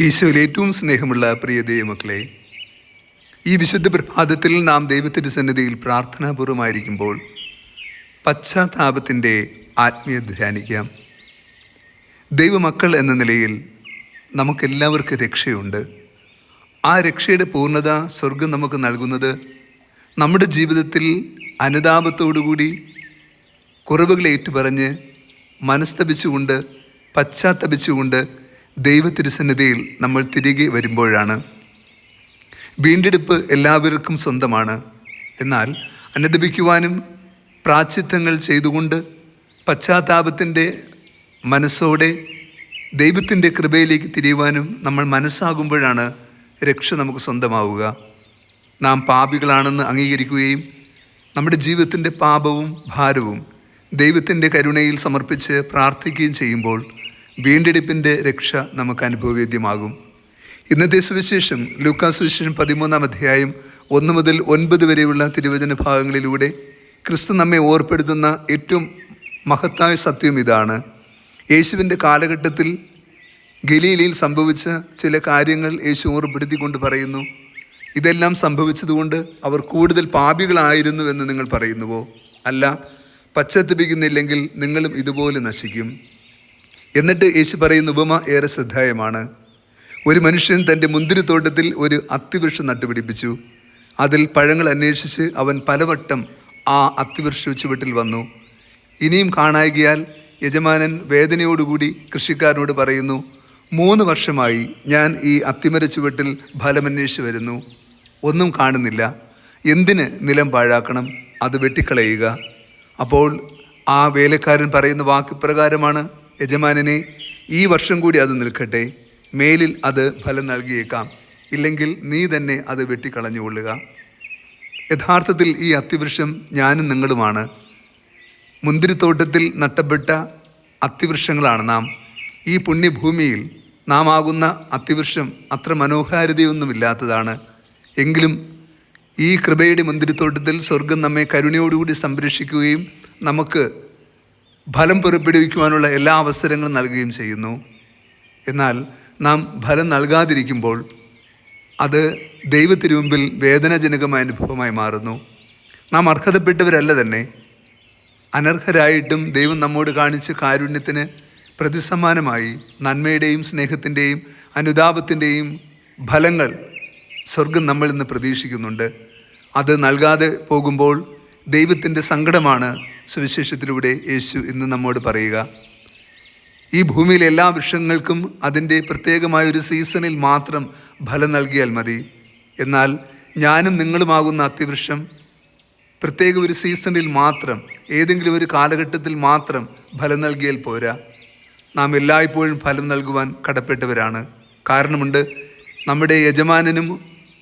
ഈശോയിൽ ഏറ്റവും സ്നേഹമുള്ള പ്രിയ ദൈവമക്കളെ ഈ വിശുദ്ധ പ്രഭാതത്തിൽ നാം ദൈവത്തിന്റെ സന്നിധിയിൽ പ്രാർത്ഥനാപൂർവമായിരിക്കുമ്പോൾ പശ്ചാത്താപത്തിന്റെ ആത്മീയ ധ്യാനിക്കാം. ദൈവമക്കൾ എന്ന നിലയിൽ നമുക്കെല്ലാവർക്കും രക്ഷയുണ്ട്. ആ രക്ഷയുടെ പൂർണത സ്വർഗം നമുക്ക് നൽകുന്നത് നമ്മുടെ ജീവിതത്തിൽ അനുതാപത്തോടുകൂടി കുറവുകൾ ഏറ്റുപറഞ്ഞ് മനസ്തപിച്ചുകൊണ്ട് പശ്ചാത്തപിച്ചുകൊണ്ട് ദൈവത്തിരുസന്നിധിയിൽ നമ്മൾ തിരികെ വരുമ്പോഴാണ്. വീണ്ടെടുപ്പ് എല്ലാവർക്കും സ്വന്തമാണ്. എന്നാൽ അനുദപിക്കുവാനും പ്രാച്ചിത്തങ്ങൾ ചെയ്തുകൊണ്ട് പശ്ചാത്താപത്തിന്റെ മനസ്സോടെ ദൈവത്തിന്റെ കൃപയിലേക്ക് തിരിയുവാനും നമ്മൾ മനസ്സാകുമ്പോഴാണ് രക്ഷ നമുക്ക് സ്വന്തമാവുക. നാം പാപികളാണെന്ന് അംഗീകരിക്കുകയും നമ്മുടെ ജീവിതത്തിന്റെ പാപവും ഭാരവും ദൈവത്തിന്റെ കരുണയിൽ സമർപ്പിച്ച് പ്രാർത്ഥിക്കുകയും ചെയ്യുമ്പോൾ വീണ്ടെടുപ്പിന്റെ രക്ഷ നമുക്ക് അനുഭവവേദ്യമാകും. ഇന്നത്തെ സുവിശേഷം ലൂക്കാ സുവിശേഷം പതിമൂന്നാം അധ്യായം ഒന്ന് മുതൽ ഒൻപത് വരെയുള്ള തിരുവചന ഭാഗങ്ങളിലൂടെ ക്രിസ്തു നമ്മെ ഓർപ്പെടുത്തുന്ന ഏറ്റവും മഹത്തായ സത്യം ഇതാണ്. യേശുവിന്റെ കാലഘട്ടത്തിൽ ഗലീലയിൽ സംഭവിച്ച ചില കാര്യങ്ങൾ യേശു ഓർപ്പെടുത്തിക്കൊണ്ട് പറയുന്നു. ഇതെല്ലാം സംഭവിച്ചതുകൊണ്ട് അവർ കൂടുതൽ പാപികളായിരുന്നു എന്ന് നിങ്ങൾ പറയുന്നുവോ? അല്ല പശ്ചാത്തപിക്കുന്നില്ലെങ്കിൽ നിങ്ങളും ഇതുപോലെ നശിക്കും. എന്നിട്ട് യേശു പറയുന്ന ഉപമ ഏറെ ശ്രദ്ധേയമാണ്. ഒരു മനുഷ്യൻ തന്റെ മുന്തിരിത്തോട്ടത്തിൽ ഒരു അത്തിവൃക്ഷം നട്ടുപിടിപ്പിച്ചു. അതിൽ പഴങ്ങൾ അന്വേഷിച്ച് അവൻ പലവട്ടം ആ അത്തിവൃക്ഷ ചുവട്ടിൽ വന്നു. ഇനിയും കാണായകിയാൽ യജമാനൻ വേദനയോടുകൂടി കൃഷിക്കാരനോട് പറയുന്നു മൂന്ന് വർഷമായി ഞാൻ ഈ അത്തിമര ചുവട്ടിൽ ഫലമന്വേഷിച്ച് വരുന്നു. ഒന്നും കാണുന്നില്ല. എന്തിന് നിലം പാഴാക്കണം? അത് വെട്ടിക്കളയുക. അപ്പോൾ ആ വേലക്കാരൻ പറയുന്ന വാക്ക് പ്രകാരമാണ് യജമാനനെ ഈ വർഷം കൂടി അത് നിൽക്കട്ടെ. മേലിൽ അത് ഫലം നൽകിയേക്കാം. ഇല്ലെങ്കിൽ നീ തന്നെ അത് വെട്ടിക്കളഞ്ഞുകൊള്ളുക. യഥാർത്ഥത്തിൽ ഈ അത്തിവൃക്ഷം ഞാനും നിങ്ങളുമാണ്. മുന്തിരിത്തോട്ടത്തിൽ നട്ടപ്പെട്ട അത്തിവൃക്ഷങ്ങളാണ് നാം. ഈ പുണ്യഭൂമിയിൽ നാം ആകുന്ന അത്തിവൃക്ഷം അത്ര മനോഹാരിതയൊന്നുമില്ലാത്തതാണ്. എങ്കിലും ഈ കൃപയുടെ മുന്തിരിത്തോട്ടത്തിൽ സ്വർഗം നമ്മെ കരുണയോടുകൂടി സംരക്ഷിക്കുകയും നമുക്ക് ഫലം പുറപ്പെടുവിക്കുവാനുള്ള എല്ലാ അവസരങ്ങളും നൽകുകയും ചെയ്യുന്നു. എന്നാൽ നാം ഫലം നൽകാതിരിക്കുമ്പോൾ അത് ദൈവത്തിനു മുമ്പിൽ വേദനാജനകമായ അനുഭവമായി മാറുന്നു. നാം അർഹതപ്പെട്ടവരല്ല തന്നെ. അനർഹരായിട്ടും ദൈവം നമ്മോട് കാണിച്ച കാരുണ്യത്തിന് പ്രതിസമാനമായി നന്മയുടെയും സ്നേഹത്തിന്റെയും അനുതാപത്തിന്റെയും ഫലങ്ങൾ സ്വർഗം നമ്മൾ ഇന്ന് പ്രതീക്ഷിക്കുന്നുണ്ട്. അത് നൽകാതെ പോകുമ്പോൾ ദൈവത്തിന്റെ സങ്കടമാണ് സുവിശേഷത്തിലൂടെ യേശു ഇന്ന് നമ്മോട് പറയുക ഈ ഭൂമിയിലെ എല്ലാ വൃക്ഷങ്ങൾക്കും അതിന്റെ പ്രത്യേകമായ ഒരു സീസണിൽ മാത്രം ഫലം നൽകിയാൽ മതി. എന്നാൽ ഞാനും നിങ്ങളുമാകുന്ന അത്തിവൃക്ഷം പ്രത്യേക ഒരു സീസണിൽ മാത്രം ഏതെങ്കിലും ഒരു കാലഘട്ടത്തിൽ മാത്രം ഫലം നൽകിയാൽ പോരാ. നാം എല്ലായ്പ്പോഴും ഫലം നൽകുവാൻ കടപ്പെട്ടവരാണ്. കാരണമുണ്ട് നമ്മുടെ യജമാനനും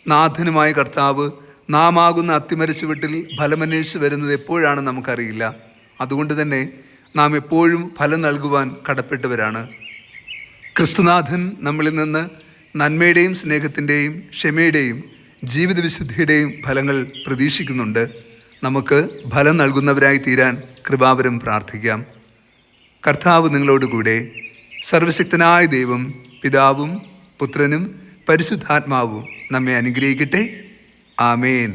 നാഥനുമായ കർത്താവ് നാം ആകുന്ന അത്തിമരിച്ച വീട്ടിൽ ഫലമന്വേഷിച്ച് വരുന്നത് എപ്പോഴാണ് നമുക്കറിയില്ല. അതുകൊണ്ട് തന്നെ നാം എപ്പോഴും ഫലം നൽകുവാൻ കടപ്പെട്ടവരാണ്. ക്രിസ്തുനാഥൻ നമ്മളിൽ നിന്ന് നന്മയുടെയും സ്നേഹത്തിന്റെയും ക്ഷമയുടെയും ജീവിത വിശുദ്ധിയുടെയും ഫലങ്ങൾ പ്രതീക്ഷിക്കുന്നുണ്ട്. നമുക്ക് ഫലം നൽകുന്നവരായി തീരാൻ കൃപാവരം പ്രാർത്ഥിക്കാം. കർത്താവ് നിങ്ങളോടുകൂടെ സർവശക്തനായ ദൈവം പിതാവും പുത്രനും പരിശുദ്ധാത്മാവും നമ്മെ അനുഗ്രഹിക്കട്ടെ. ആമേൻ